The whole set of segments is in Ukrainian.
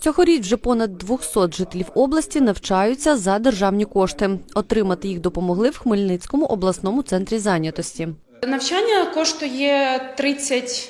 Цьогоріч вже понад 200 жителів області навчаються за державні кошти. Отримати їх допомогли в Хмельницькому обласному центрі зайнятості. Навчання коштує 30,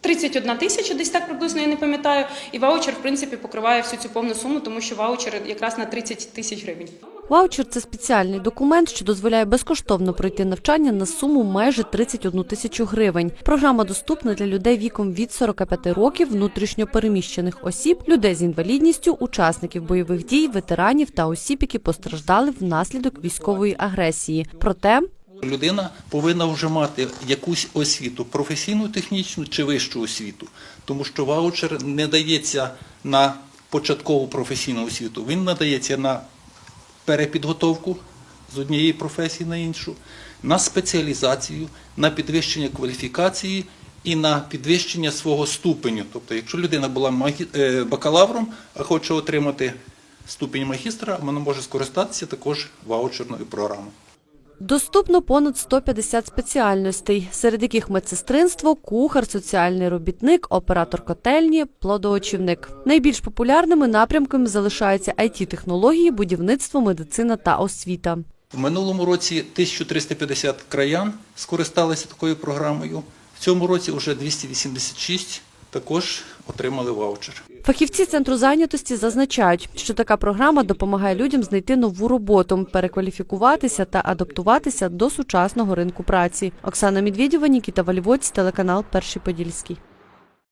31 тисяча, десь так приблизно, я не пам'ятаю. І ваучер, в принципі, покриває всю цю повну суму, тому що ваучер якраз на 30 тисяч гривень. Ваучер це спеціальний документ, що дозволяє безкоштовно пройти навчання на суму майже 31 тисячу гривень. Програма доступна для людей віком від 45 років, внутрішньо переміщених осіб, людей з інвалідністю, учасників бойових дій, ветеранів та осіб, які постраждали внаслідок військової агресії. Проте Людина повинна вже мати якусь освіту, професійну, технічну чи вищу освіту, тому що ваучер не дається на початкову професійну освіту, він надається на перепідготовку з однієї професії на іншу, на спеціалізацію, на підвищення кваліфікації і на підвищення свого ступеню. Тобто, якщо людина була е, бакалавром, а хоче отримати ступінь магістра, вона може скористатися також ваучерною програмою. Доступно понад 150 спеціальностей, серед яких медсестринство, кухар, соціальний робітник, оператор котельні, плодоочівник. Найбільш популярними напрямками залишаються IT-технології, будівництво, медицина та освіта. В минулому році 1350 краян скористалися такою програмою. В цьому році вже 286 також отримали ваучер. Фахівці центру зайнятості зазначають, що така програма допомагає людям знайти нову роботу, перекваліфікуватися та адаптуватися до сучасного ринку праці. Оксана Медведєва, Нікіта Вальвоць, телеканал Перший Подільський.